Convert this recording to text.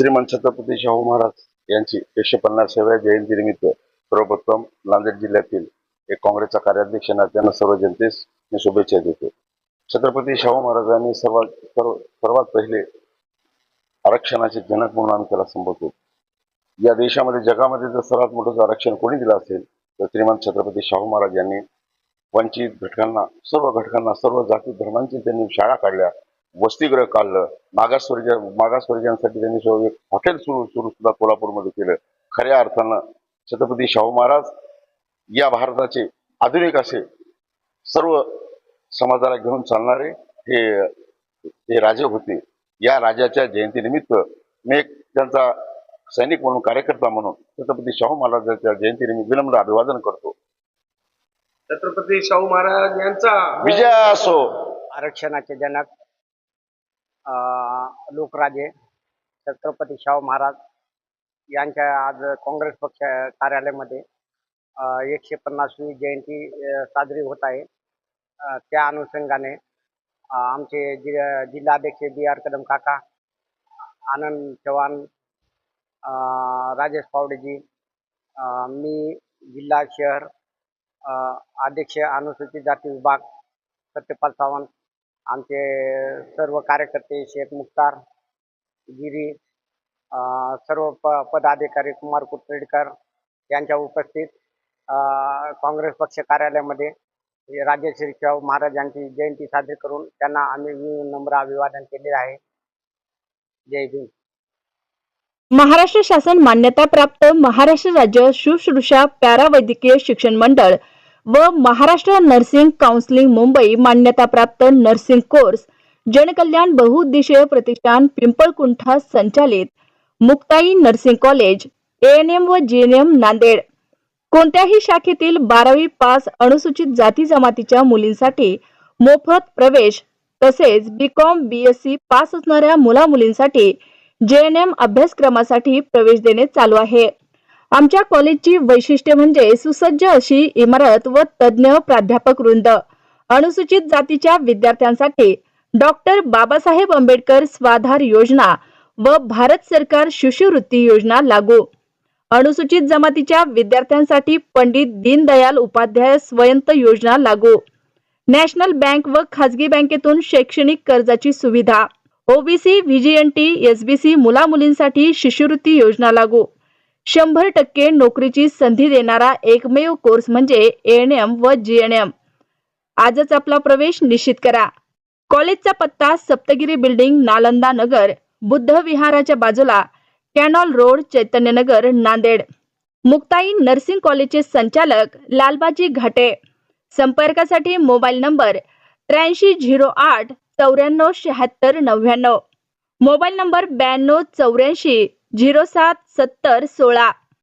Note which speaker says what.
Speaker 1: श्रीमंत छत्रपती शाहू महाराज यांची एकशे पन्नासाव्या जयंतीनिमित्त सर्वप्रथम नांदेड जिल्ह्यातील एक काँग्रेसचा कार्याध्यक्ष नात्यानं सर्व जनतेस मी शुभेच्छा देतो. छत्रपती शाहू महाराजांनी सर्वात सर्व सर्वात पहिले आरक्षणाचे जनक म्हणून आम्ही त्याला संबोधतो या देशामध्ये जगामध्ये जर सर्वात मोठं आरक्षण कोणी दिलं असेल तर श्रीमंत छत्रपती शाहू महाराज यांनी वंचित घटकांना सर्व घटकांना सर्व जाती धर्मांची त्यांनी शाळा काढल्या. वसतिगृह काढलं. मागासवर्गीय मागासवर्गीयांसाठी त्यांनी सर्व एक हॉटेल सुरू सुरू सुद्धा कोल्हापूरमध्ये केलं. खऱ्या अर्थानं छत्रपती शाहू महाराज या भारताचे आधुनिक असे सर्व समाजाला घेऊन चालणारे हे हे राजे होते. या राजाच्या जयंतीनिमित्त मी एक त्यांचा सैनिक म्हणून कार्यकर्ता म्हणून छत्रपती शाहू महाराजांच्या जयंतीनिमित्त विनम्र अभिवादन करतो.
Speaker 2: छत्रपती शाहू महाराज यांचा
Speaker 1: विजय असो.
Speaker 3: आरक्षणाचे जनक लोकराजे छत्रपती शाहू महाराज यांच्या आज काँग्रेस पक्ष कार्यालयामध्ये एकशे पन्नासवी जयंती साजरी होत आहे. त्या अनुषंगाने आमचे जि जिल्हाध्यक्ष बी आर कदम काका आनंद चव्हाण राजेश पावडेजी मी जिल्हा शहर अध्यक्ष अनुसूचित जाती विभाग सत्यपाल सावंत आमचे सर्व कार्यकर्ते शेख मुख्तार गिरी सर्व प पदाधिकारी कुमार कुटरेडकर यांच्या उपस्थित काँग्रेस पक्ष कार्यालयामध्ये राजेश्री शाहू महाराज यांची जयंती साजरी करून त्यांना आम्ही नम्र अभिवादन केले आहे. जय भीम
Speaker 4: महाराष्ट्र शासन मान्यताप्राप्त महाराष्ट्र राज्य शुश्रूषा पॅरावैद्यकीय शिक्षण मंडळ व महाराष्ट्र नर्सिंग काउन्सिलिंग मुंबई मान्यताप्राप्त नर्सिंग कोर्स जनकल्याण बहुउद्देशीय प्रतिष्ठान पिंपळकुंठा संचालित मुक्ताई नर्सिंग कॉलेज एएनएम व जीएनएम नांदेड. कोणत्याही शाखेतील बारावी पास अनुसूचित जाती जमातीच्या मुलींसाठी मोफत प्रवेश तसेच बीकॉम बीएससी पास असणाऱ्या मुला मुलींसाठी जे एन एम अभ्यासक्रमासाठी प्रवेश देणे चालू आहे. आमच्या कॉलेजची वैशिष्ट्य म्हणजे सुसज्ज अशी इमारत व तज्ज्ञ प्राध्यापक वृंद. अनुसूचित जातीच्या विद्यार्थ्यांसाठी डॉक्टर बाबासाहेब आंबेडकर स्वाधार योजना व भारत सरकार शिष्यवृत्ती योजना लागू. अनुसूचित जमातीच्या विद्यार्थ्यांसाठी पंडित दीनदयाल उपाध्याय स्वयंत योजना लागू. नॅशनल बँक व खाजगी बँकेतून शैक्षणिक कर्जाची सुविधा. ओबीसी व्हीजीएनटी एसबीसी मुला मुलींसाठी शिष्यवृत्ती योजना लागू. शंभर टक्के नोकरीची संधी देणारा एकमेव कोर्स म्हणजे एन एम व जी एन एम आजच आपला प्रवेश निश्चित करा. कॉलेजचा पत्ता सप्तगिरी बिल्डिंग नालंदा नगर बुद्ध विहाराच्या बाजूला canal road Chaitanyanagar Nanded. Muktai nursing कॉलेजचे संचालक लालबाजी घाटे. संपर्कासाठी मोबाईल नंबर त्र्याऐंशी झिरो आठ चौऱ्याण्णव शहात्तर नव्याण्णव. मोबाईल नंबर ब्याण्णव चौऱ्याऐंशी झिरो सात सत्तर सोळा.